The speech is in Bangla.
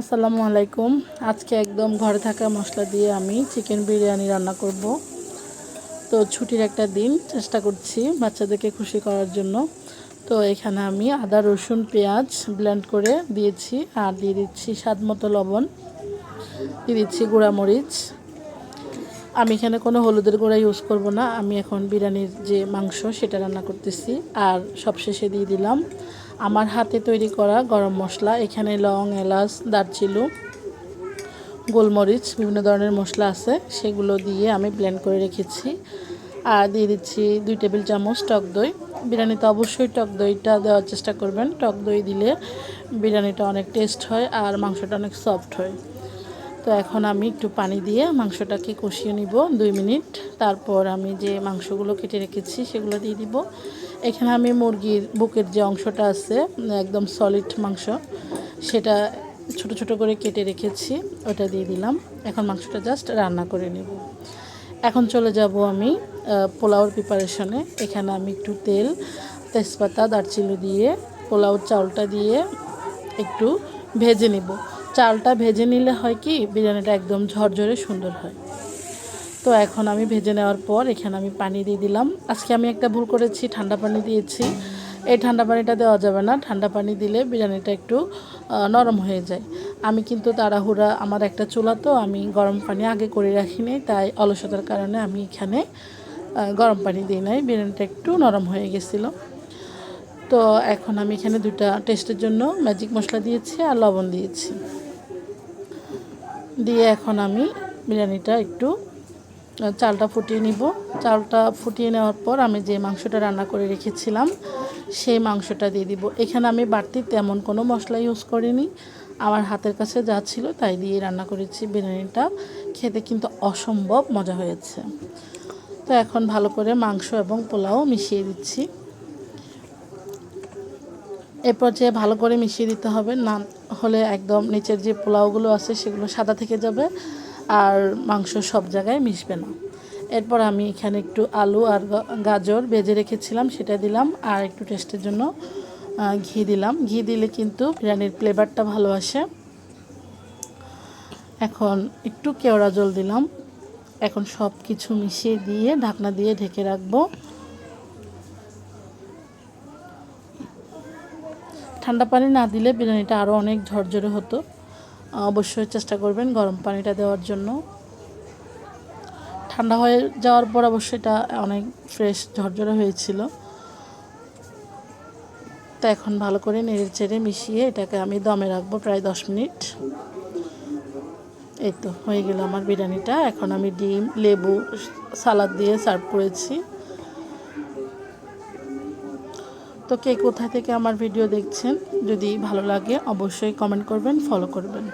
আসসালামু আলাইকুম। আজকে একদম ঘরে থাকা মশলা দিয়ে আমি চিকেন বিরিয়ানি রান্না করব। তো ছুটির একটা দিন, চেষ্টা করছি বাচ্চাদেরকে খুশি করার জন্য। তো এখানে আমি আদা, রসুন, পেঁয়াজ ব্লেন্ড করে দিয়েছি আর দিয়ে দিচ্ছি স্বাদ মতো লবণ। দিয়ে দিচ্ছি গুঁড়ামরিচ। আমি এখানে কোনো হলুদের গুঁড়া ইউজ করব না। আমি এখন বিরিয়ানির যে মাংস সেটা রান্না করতেছি। আর সবশেষে দিয়ে দিলাম আমার হাতে তৈরি করা গরম মশলা, এখানে লং, এলাচ দারচিলু গোলমরিচ, বিভিন্ন ধরনের মশলা আছে, সেগুলো দিয়ে আমি ব্লেন্ড করে রেখেছি। আর দিয়ে দিচ্ছি দুই টেবিল চামচ টক দই। বিরিয়ানিতে অবশ্যই টক দইটা দেওয়ার চেষ্টা করবেন। টক দই দিলে বিরিয়ানিটা অনেক টেস্ট হয় আর মাংসটা অনেক সফট হয়। তো এখন আমি একটু পানি দিয়ে মাংসটাকে কষিয়ে নিব দুই মিনিট। তারপর আমি যে মাংসগুলো কেটে রেখেছি সেগুলো দিয়ে দিব। এখানে আমি মুরগির বুকের যে অংশটা আছে, একদম সলিড মাংস, সেটা ছোট ছোট করে কেটে রেখেছি, ওটা দিয়ে দিলাম। এখন মাংসটা জাস্ট রান্না করে নেব। এখন চলে যাব আমি পোলাওর প্রিপারেশনে এখানে আমি একটু তেল, তেজপাতা, দারচিনি দিয়ে পোলাওর চাউলটা দিয়ে একটু ভেজে নেব। চালটা ভেজে নিলে হয় কি, বিরিয়ানিটা একদম ঝরঝরে সুন্দর হয়। তো এখন আমি ভেজে নেওয়ার পর এখানে আমি পানি দিয়ে দিলাম। আজকে আমি একটা ভুল করেছি, ঠান্ডা পানি দিয়েছি। এই ঠান্ডা পানিটা দেওয়া যাবে না। ঠান্ডা পানি দিলে বিরিয়ানিটা একটু নরম হয়ে যায়। আমি কিন্তু তাড়াহুড়া, আমার একটা চুলা তো, আমি গরম পানি আগে করে রাখি রাখিনি, তাই অলসতার কারণে আমি এখানে গরম পানি দিই নাই। বিরিয়ানিটা একটু নরম হয়ে গেছিল। তো এখন আমি এখানে দুটা টেস্টের জন্য ম্যাজিক মশলা দিয়েছি আর লবণ দিয়েছি। দিয়ে এখন আমি বিরিয়ানিটা একটু চালটা ফুটিয়ে নিব। চালটা ফুটিয়ে নেওয়ার পর আমি যে মাংসটা রান্না করে রেখেছিলাম, সেই মাংসটা দিয়ে দিব। এখানে আমি বাড়তি তেমন কোনো মশলা ইউজ করিনি। আমার হাতের কাছে যা ছিল তাই দিয়ে রান্না করেছি বিরিয়ানিটা। খেতে কিন্তু অসম্ভব মজা হয়েছে। তো এখন ভালো করে মাংস এবং পোলাও মিশিয়ে দিচ্ছি। এরপর পর্যায়ে ভালো করে মিশিয়ে দিতে হবে, না হলে একদম নিচের যে পোলাওগুলো আছে সেগুলো সাদা থেকে যাবে। আর মাংস সব জায়গায় মিশবে না। এরপর আমি এখানে একটু আলু আর গাজর ভেজে রেখেছিলাম, সেটা দিলাম আর একটু টেস্টের জন্য ঘি দিলাম। ঘি দিলে কিন্তু বিরিয়ানির ফ্লেভারটা ভালো আসে। এখন একটু কেওড়া জল দিলাম। এখন সব কিছু মিশিয়ে দিয়ে ঢাকনা দিয়ে ঢেকে রাখব। ঠান্ডা পানি না দিলে বিরিয়ানিটা আরও অনেক ঝরঝরে হতো। অবশ্যই চেষ্টা করবেন গরম পানিটা দেওয়ার জন্য। ঠান্ডা হয়ে যাওয়ার পর অবশ্যই এটা অনেক ফ্রেশ ঝরঝরে হয়েছিল। তো এখন ভালো করে নেড়ে চেড়ে মিশিয়ে এটাকে আমি দমে রাখব প্রায় দশ মিনিট। এই তো হয়ে গেল আমার বিরিয়ানিটা। এখন আমি ডিম, লেবু, সালাদ দিয়ে সার্ভ করেছি। তো কে কোথা থেকে আমার ভিডিও দেখছেন? যদি ভালো লাগে, অবশ্যই কমেন্ট করবেন ফলো করবেন।